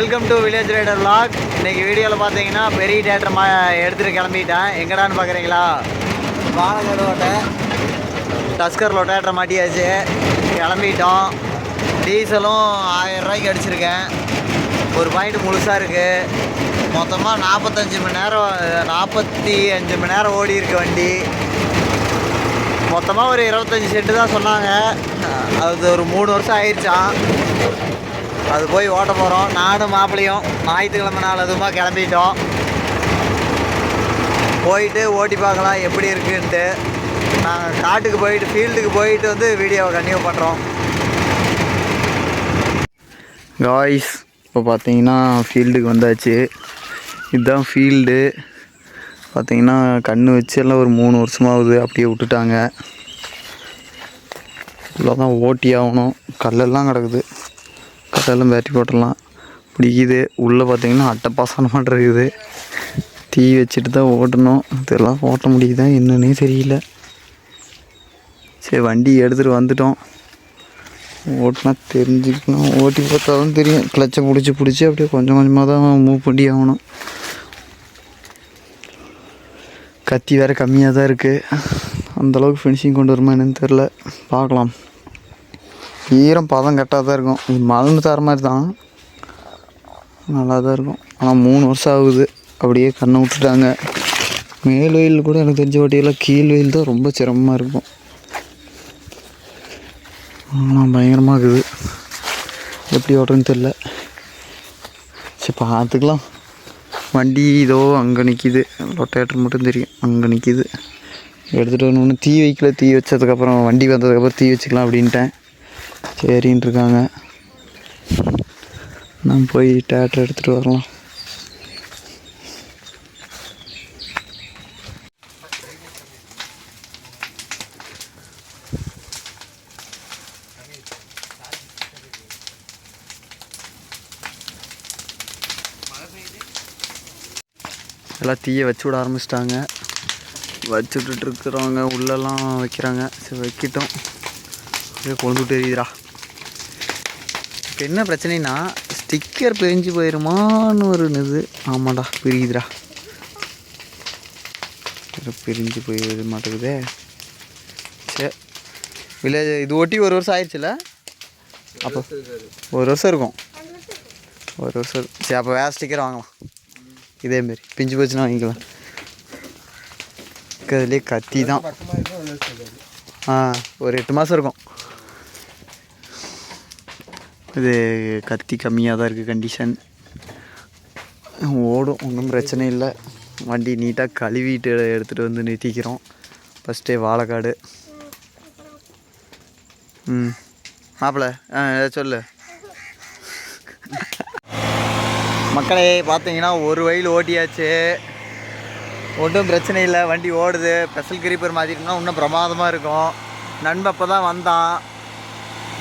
Welcome to village rider vlog. இன்னைக்கு வீடியோவில் பார்த்தீங்கன்னா பெரிய தேட்டர் மா எடுத்துகிட்டு கிளம்பிட்டேன். எங்கடான்னு பார்க்குறீங்களா வாழகர் ஓட்டை. டஸ்கரில் தேட்டரை மாட்டியாச்சு. கிளம்பிட்டோம். டீசலும் ஆயிரம் ரூபாய்க்கு அடிச்சிருக்கேன். ஒரு பாயிண்ட் முழுசாக இருக்குது மொத்தமாக நாற்பத்தஞ்சு மணி நேரம் நாற்பத்தி அஞ்சு மணி நேரம் ஓடி இருக்கு வண்டி. மொத்தமாக ஒரு இருபத்தஞ்சி சென்ட்டு தான் சொன்னாங்க. அது ஒரு மூணு வருஷம் ஆயிடுச்சான் அது போய் ஓட்ட போகிறோம் நானும் மாப்பிளையும் ஞாயிற்றுக்கிழமை நாள் அதுமாக கிளம்பிட்டோம். போயிட்டு ஓட்டி பார்க்கலாம் எப்படி இருக்குன்ட்டு. நாங்கள் காட்டுக்கு போயிட்டு ஃபீல்டுக்கு போயிட்டு வந்து வீடியோவை கண்டினியூ பண்ணுறோம் காய்ஸ் இப்போ பார்த்தீங்கன்னா ஃபீல்டுக்கு வந்தாச்சு. இதுதான் ஃபீல்டு பார்த்தீங்கன்னா கண்ணு வச்சு எல்லாம் ஒரு மூணு வருஷமாகுது அப்படியே விட்டுட்டாங்க. இவ்வளோ தான் ஓட்டி ஆகணும். கல்லெல்லாம் கிடக்குது. கட்டாலும் பேட்டரி போட்டுடலாம். பிடிக்குது. உள்ளே பார்த்தீங்கன்னா அட்டை மாதிரி இருக்குது. தீ வச்சுட்டு தான் ஓட்டணும். இதெல்லாம் ஓட்ட முடியுதா என்னன்னே தெரியல. சரி வண்டி எடுத்துகிட்டு வந்துட்டோம். ஓட்டினா தெரிஞ்சுக்கணும். ஓட்டி பார்த்தா தான் தெரியும். கிளச்சை பிடிச்சி பிடிச்சி அப்படியே கொஞ்சம் கொஞ்சமாக தான் மூவ் பண்ணி ஆகணும். கத்தி வேறு கம்மியாக தான் இருக்குது அந்தளவுக்கு ஃபினிஷிங் கொண்டு வருமா என்னன்னு தெரில பார்க்கலாம். ஈரம் பதம் கரெக்டாக தான் இருக்கும். இது மலர்ந்து தர மாதிரி தான். நல்லா தான் இருக்கும். ஆனால் மூணு வருஷம் ஆகுது. அப்படியே கண்ணை விட்டுட்டாங்க. மேல் வெயில் கூட எனக்கு தெரிஞ்ச வாட்டியெல்லாம் கீழ் வெயில் தான் ரொம்ப சிரமமாக இருக்கும். ஆனால் பயங்கரமாக இருக்குது. எப்படி ஓட்டுறதுன்னு தெரில சரி பார்த்துக்கலாம். வண்டி இதோ அங்கே நிற்கிது ரொட்டேட்டர் மட்டும் தெரியும். அங்கே நிற்கிது எடுத்துகிட்டு வரணுன்னு தீ வைக்கல. தீ வச்சதுக்கப்புறம் வண்டி வந்ததுக்கப்புறம் தீ வச்சுக்கலாம் அப்படின்ட்டேன். ஏறின்னு இருக்காங்க நான் போய் டேட்டர் எடுத்துகிட்டு வரலாம். எல்லாம் தீயை வச்சு விட ஆரம்பிச்சிட்டாங்க. வச்சு விட்டுட்டு இருக்கிறவங்க உள்ளெல்லாம் வைக்கிறாங்க. சரி வைக்கிட்டோம். அப்படியே கொண்டு விட்டு என்ன பிரச்சனைனா ஸ்டிக்கர் பிரிஞ்சு போயிருமான்னு ஒரு இது. ஆமாடா பிரியுதுடா. பிரிஞ்சு போயிட மாட்டேங்குதே சரி வில்லேஜ் இது ஒட்டி ஒரு வருஷம் ஆயிடுச்சுல அப்போ ஒரு வருஷம் இருக்கும். ஒரு வருஷம். சரி அப்போ வேறு ஸ்டிக்கர் வாங்கலாம். இதேமாரி பிஞ்சு போச்சுன்னா வாங்கிக்கலாம். இருக்கிறதுலே கத்தி தான். ஆ ஒரு எட்டு மாதம் இருக்கும். இது கத்தி கம்மியாக தான் இருக்குது கண்டிஷன் ஓடும் ஒன்றும் பிரச்சனை இல்லை. வண்டி நீட்டாக கழுவிட்டு எடுத்துகிட்டு வந்து நிறுத்திக்கிறோம். ஃபஸ்ட்டே வாழைக்காடு. ம். மாப்பிள்ள ஆ சொல்லு. மக்களே பார்த்தீங்கன்னா ஒரு வயல் ஓட்டியாச்சு. ஒன்றும் பிரச்சனை இல்லை. வண்டி ஓடுது. ஸ்பெஷல் கிரீப்பர் மாற்றிட்டோம்னா இன்னும் பிரமாதமாக இருக்கும். நண்பப்போ அப்போ தான் வந்தான்.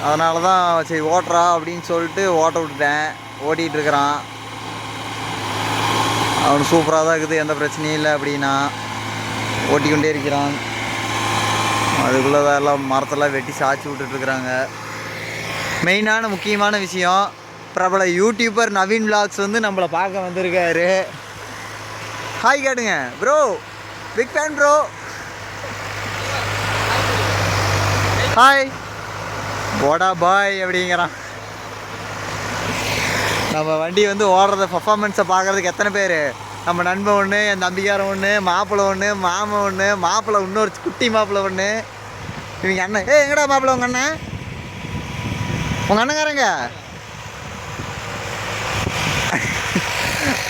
அதனால தான் சரி ஓட்டுறா அப்படின்னு சொல்லிட்டு ஓட்ட விட்டுட்டேன். ஓட்டிகிட்ருக்கிறான் அவன் சூப்பராக தான் இருக்குது எந்த பிரச்சனையும் இல்லை அப்படின்னா. ஓட்டிக்கொண்டே இருக்கிறான். அதுக்குள்ளே தான் எல்லாம் மரத்தெல்லாம் வெட்டி சாய்ச்சி விட்டுட்ருக்குறாங்க மெயினான முக்கியமான விஷயம் பிரபல யூடியூபர் நவீன் விலாக்ஸ் வந்து நம்மளை பார்க்க வந்திருக்காரு. ஹாய் கேட்டுங்க. Bro big fan bro hi போடா பாய் அப்படிங்கிறான். நம்ம வண்டி வந்து ஓடுறத பர்ஃபார்மன்ஸை பார்க்குறதுக்கு எத்தனை பேர்? நம்ம நண்பன் ஒன்று என் தம்பிக்காரன் ஒன்று மாப்பிள்ளை ஒன்று மாமன் ஒன்று மாப்பிள்ளை இன்னொரு குட்டி மாப்பிள்ளை ஒன்று இவங்க அண்ணன். ஏ எங்கடா மாப்பிள்ளை உங்கள் அண்ணன்? உங்கள் அண்ணங்காரங்க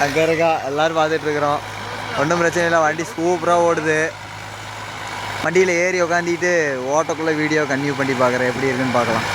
அங்கே இருக்கா. எல்லோரும் பார்த்துட்ருக்குறோம் ஒன்றும் பிரச்சனை இல்லை. வண்டி சூப்பராக ஓடுது. வண்டியில் ஏறி உக்காந்திட்டு ஓட்டக்குள்ளே வீடியோ கன்டினியூ பண்ணி பார்க்குறேன். எப்படி இருக்குன்னு பார்க்கலாம்.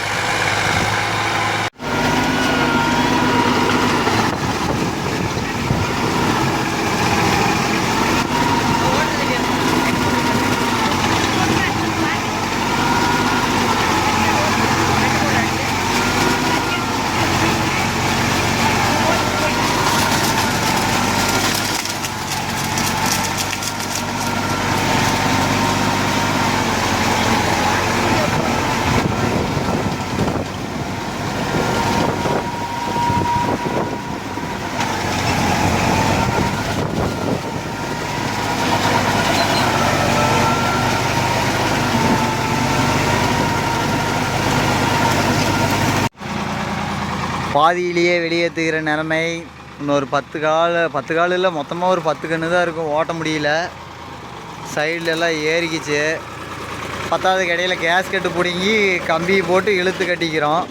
பாதியிலேயே வெளியேற்றுகிற நிலைமை இன்னொரு பத்து கால் பத்து கால் இல்லை மொத்தமாக ஒரு பத்து கன்று தான் இருக்கும். ஓட்ட முடியல. சைட்லெல்லாம் ஏறிக்கிச்சு. பத்தாவதுக்கு இடையில் கேஸ் கட்டு பிடுங்கி கம்பி போட்டு இழுத்து கட்டிக்கிறோம்.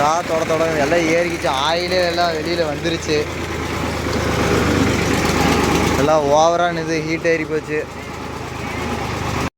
ரா தொட தொட எல்லாம் ஏறிக்கிச்சு. ஆயிலே எல்லாம் வெளியில் வந்துருச்சு. எல்லாம் ஓவராக இது ஹீட் ஏறி போச்சு